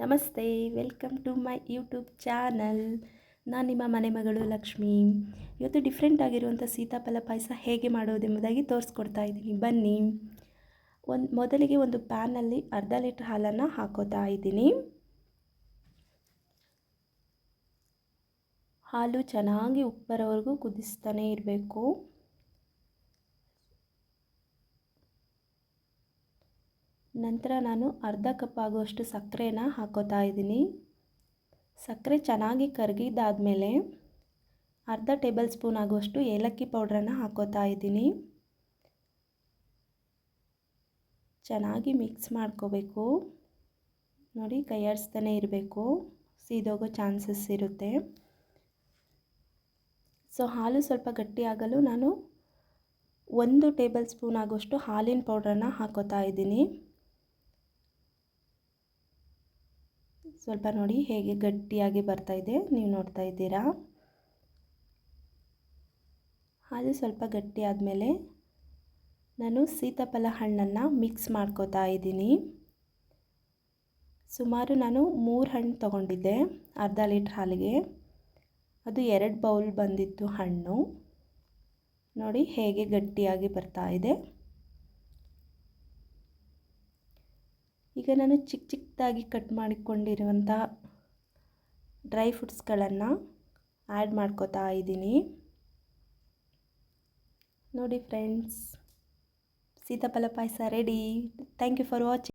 ನಮಸ್ತೆ welcome to my YouTube channel ನಾನು ನಿಮ್ಮ ಮನೆ ಮಗಳು ಲಕ್ಷ್ಮಿ. ಇವತ್ತು ಡಿಫ್ರೆಂಟ್ ಆಗಿರುವಂಥ ಸೀತಾಫಲ ಪಾಯಸ ಹೇಗೆ ಮಾಡೋದೆಂಬುದಾಗಿ ತೋರಿಸ್ಕೊಡ್ತಾ ಇದ್ದೀನಿ. ಬನ್ನಿ. ಒಂದು ಮೊದಲಿಗೆ ಒಂದು ಪ್ಯಾನಲ್ಲಿ ಅರ್ಧ ಲೀಟ್ರ್ ಹಾಲನ್ನು ಹಾಕೋತಾ ಇದ್ದೀನಿ. ಹಾಲು ಚೆನ್ನಾಗಿ ಉಪ್ಪು ಬರೋವರೆಗೂ ಕುದಿಸ್ತಾನೆ ಇರಬೇಕು. ನಂತರ ನಾನು ಅರ್ಧ ಕಪ್ ಆಗುವಷ್ಟು ಸಕ್ಕರೆನ ಹಾಕೋತಾ ಇದ್ದೀನಿ. ಸಕ್ಕರೆ ಚೆನ್ನಾಗಿ ಕರಗಿದ್ದಾದಮೇಲೆ ಅರ್ಧ ಟೇಬಲ್ ಸ್ಪೂನ್ ಆಗುವಷ್ಟು ಏಲಕ್ಕಿ ಪೌಡ್ರನ್ನು ಹಾಕೋತಾ ಇದ್ದೀನಿ. ಚೆನ್ನಾಗಿ ಮಿಕ್ಸ್ ಮಾಡ್ಕೋಬೇಕು. ನೋಡಿ ಕೈಯಾಡಿಸ್ತಾನೆ ಇರಬೇಕು. ಸೀದೋಗೋ ಚಾನ್ಸಸ್ ಇರುತ್ತೆ. ಸೊ, ಹಾಲು ಸ್ವಲ್ಪ ಗಟ್ಟಿಯಾಗಲು ನಾನು ಒಂದು ಟೇಬಲ್ ಸ್ಪೂನ್ ಆಗುವಷ್ಟು ಹಾಲಿನ ಪೌಡ್ರನ್ನು ಹಾಕೋತಾ ಇದ್ದೀನಿ. ಸ್ವಲ್ಪ ನೋಡಿ ಹೇಗೆ ಗಟ್ಟಿಯಾಗಿ ಬರ್ತಾ ಇದೆ, ನೀವು ನೋಡ್ತಾ ಇದ್ದೀರಾ? ಹಾಗೆ ಸ್ವಲ್ಪ ಗಟ್ಟಿ ಆದಮೇಲೆ ನಾನು ಸೀತಾಫಲ ಹಣ್ಣನ್ನು ಮಿಕ್ಸ್ ಮಾಡ್ಕೋತಾ ಇದ್ದೀನಿ. ಸುಮಾರು ನಾನು ಮೂರು ಹಣ್ಣು ತಗೊಂಡಿದ್ದೆ, ಅರ್ಧ ಲೀಟ್ರ್ ಹಾಲಿಗೆ. ಅದು ಎರಡು ಬೌಲ್ ಬಂದಿತ್ತು ಹಣ್ಣು. ನೋಡಿ ಹೇಗೆ ಗಟ್ಟಿಯಾಗಿ ಬರ್ತಾ ಇದೆ. ಈಗ ನಾನು ಚಿಕ್ಕ ಚಿಕ್ಕದಾಗಿ ಕಟ್ ಮಾಡಿಕೊಂಡಿರುವಂಥ ಡ್ರೈ ಫ್ರೂಟ್ಸ್ಗಳನ್ನು ಆ್ಯಡ್ ಮಾಡ್ಕೋತಾ ಇದ್ದೀನಿ. ನೋಡಿ ಫ್ರೆಂಡ್ಸ್, ಸೀತಾಫಲ ಪಾಯಸ ready. Thank you for watching